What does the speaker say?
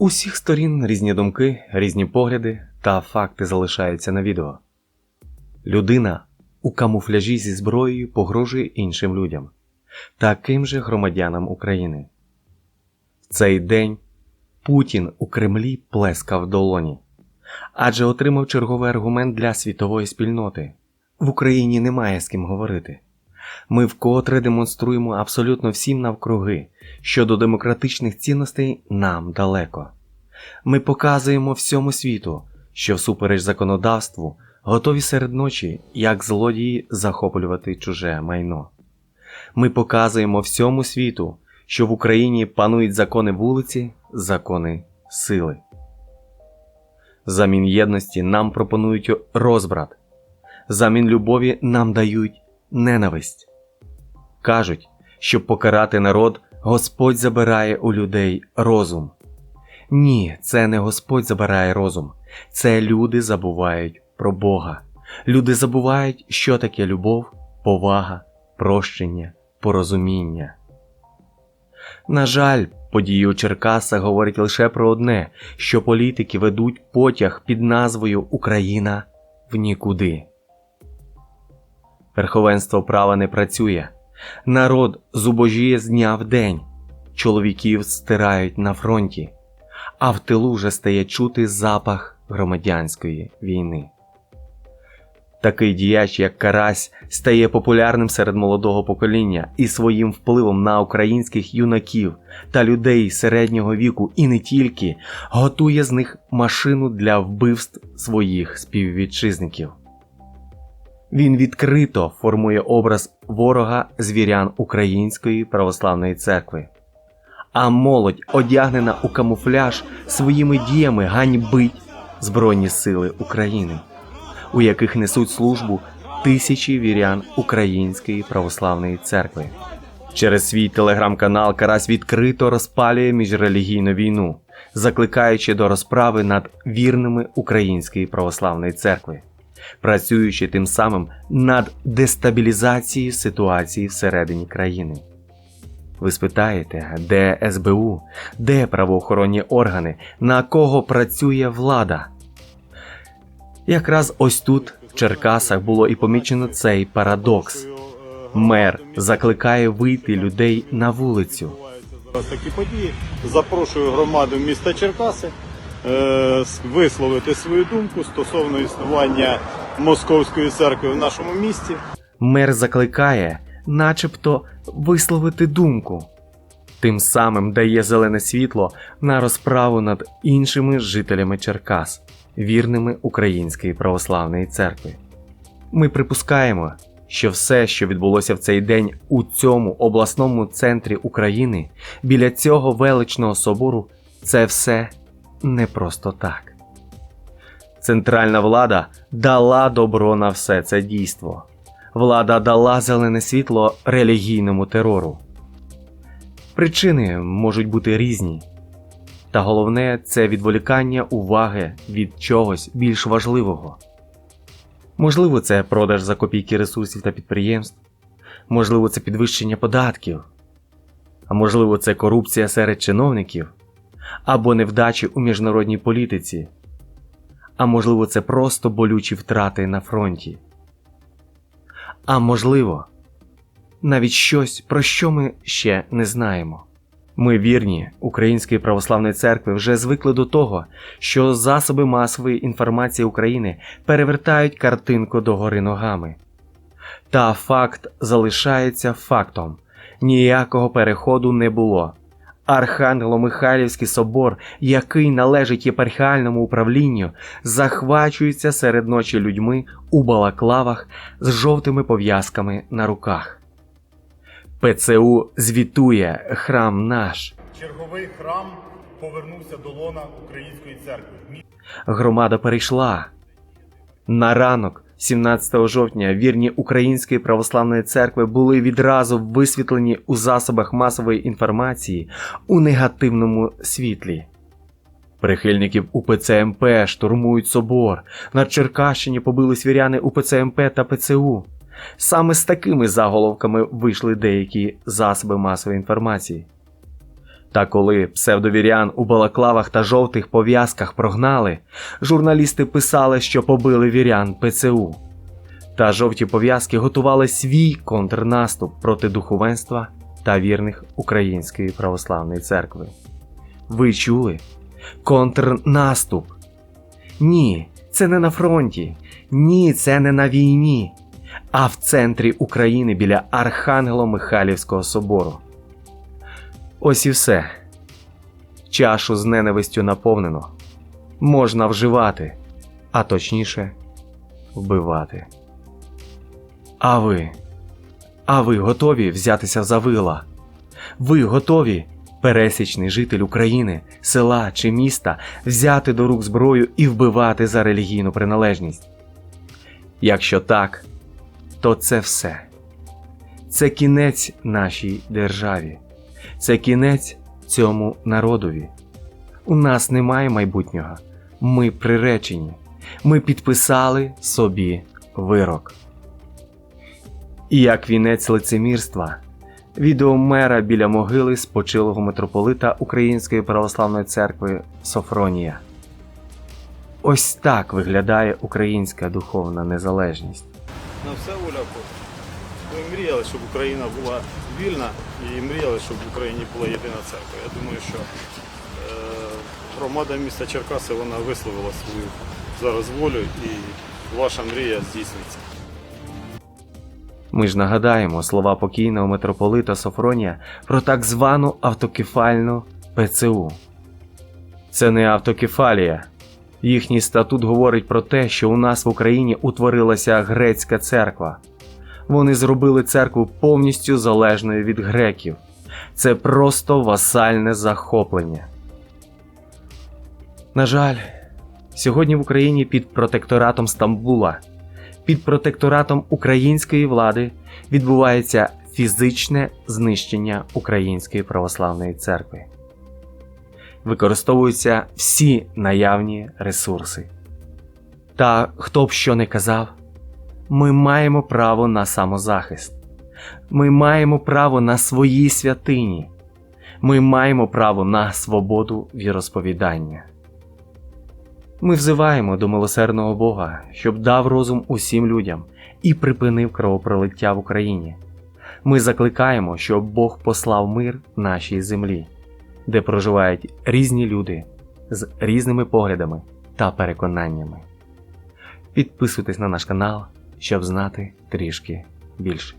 усіх сторін різні думки, різні погляди та факти залишаються на відео. Людина у камуфляжі зі зброєю погрожує іншим людям, таким же громадянам України. В цей день Путін у Кремлі плескав долоні, адже отримав черговий аргумент для світової спільноти. В Україні немає з ким говорити. Ми вкотре демонструємо абсолютно всім навкруги, що до демократичних цінностей нам далеко. Ми показуємо всьому світу, що всупереч законодавству готові серед ночі, як злодії, захоплювати чуже майно. Ми показуємо всьому світу, що в Україні панують закони вулиці, закони сили. Замін єдності нам пропонують розбрат, замін любові нам дають ненависть. Кажуть, щоб покарати народ, Господь забирає у людей розум. Ні, це не Господь забирає розум, це люди забувають про Бога. Люди забувають, що таке любов, повага, прощення, порозуміння. На жаль, події у Черкасах говорять лише про одне, що політики ведуть потяг під назвою Україна в нікуди. Верховенство права не працює. Народ зубожіє з дня в день. Чоловіків стирають на фронті, а в тилу вже стає чути запах громадянської війни. Такий діяч, як Карась, стає популярним серед молодого покоління і своїм впливом на українських юнаків та людей середнього віку і не тільки готує з них машину для вбивств своїх співвітчизників. Він відкрито формує образ ворога звірян Української православної церкви. А молодь, одягнена у камуфляж, своїми діями ганьбить Збройні Сили України, у яких несуть службу тисячі вірян Української православної церкви. Через свій телеграм-канал Карась відкрито розпалює міжрелігійну війну, закликаючи до розправи над вірними Української православної церкви працюючи тим самим над дестабілізацією ситуації всередині країни. Ви спитаєте, де СБУ, де правоохоронні органи, на кого працює влада? Якраз ось тут, в Черкасах, було і помічено цей парадокс. Мер закликає вийти людей на вулицю. Такі події. Запрошую громаду міста Черкаси висловити свою думку стосовно існування московської церкви в нашому місті. Мер закликає, начебто, висловити думку, тим самим дає зелене світло на розправу над іншими жителями Черкас, вірними Української православної церкви. Ми припускаємо, що все, що відбулося в цей день у цьому обласному центрі України, біля цього величного собору, це все не просто так. Центральна влада дала добро на все це дійство. Влада дала зелене світло релігійному терору. Причини можуть бути різні. Та головне це відволікання уваги від чогось більш важливого. Можливо, це продаж за копійки ресурсів та підприємств, можливо, це підвищення податків, а можливо, це корупція серед чиновників або невдачі у міжнародній політиці а можливо, це просто болючі втрати на фронті. А можливо, навіть щось, про що ми ще не знаємо. Ми вірні Української православної церкви вже звикли до того, що засоби масової інформації України перевертають картинку догори ногами. Та факт залишається фактом: ніякого переходу не було. Архангело-Михайлівський собор, який належить єпархіальному управлінню, захвачується серед ночі людьми у балаклавах з жовтими пов'язками на руках. ПЦУ звітує храм наш. Черговий храм повернувся до лона Української церкви. Громада перейшла. На ранок 17 жовтня вірні Української православної церкви були відразу висвітлені у засобах масової інформації у негативному світлі. Прихильників УПЦ МП штурмують собор. На Черкащині побили свіряни УПЦ МП та ПЦУ. Саме з такими заголовками вийшли деякі засоби масової інформації. Та коли псевдовірян у балаклавах та жовтих пов'язках прогнали, журналісти писали, що побили вірян ПЦУ. Та жовті пов'язки готували свій контрнаступ проти духовенства та вірних Української православної церкви. Ви чули? Контрнаступ. Ні, це не на фронті. Ні, це не на війні, а в центрі України біля Архангело-Михайлівського собору. Ось і все. Чашу з ненавистю наповнено. Можна вживати, а точніше, вбивати. А ви? А ви готові взятися за вила? Ви готові, пересічний житель України, села чи міста, взяти до рук зброю і вбивати за релігійну приналежність? Якщо так, то це все. Це кінець нашій державі, це кінець цьому народові. У нас немає майбутнього. Ми приречені. Ми підписали собі вирок. І як вінець лицемірства, відео мера біля могили спочилого митрополита Української православної церкви Софронія. Ось так виглядає українська духовна незалежність. На все мріяли, щоб Україна була вільна і мріяли, щоб в Україні була єдина церква. Я думаю, що е, громада міста Черкаси вона висловила свою зараз волю і ваша мрія здійсниться. Ми ж нагадаємо слова покійного митрополита Софронія про так звану автокефальну ПЦУ. Це не автокефалія. Їхній статут говорить про те, що у нас в Україні утворилася грецька церква. Вони зробили церкву повністю залежною від греків. Це просто васальне захоплення. На жаль, сьогодні в Україні під протекторатом Стамбула під протекторатом української влади відбувається фізичне знищення Української православної церкви. Використовуються всі наявні ресурси. Та хто б що не казав, ми маємо право на самозахист. Ми маємо право на свої святині. Ми маємо право на свободу віросповідання. Ми взиваємо до милосердного Бога, щоб дав розум усім людям і припинив кровопролиття в Україні. Ми закликаємо, щоб Бог послав мир нашій землі, де проживають різні люди з різними поглядами та переконаннями. Підписуйтесь на наш канал, щоб знати трішки більше.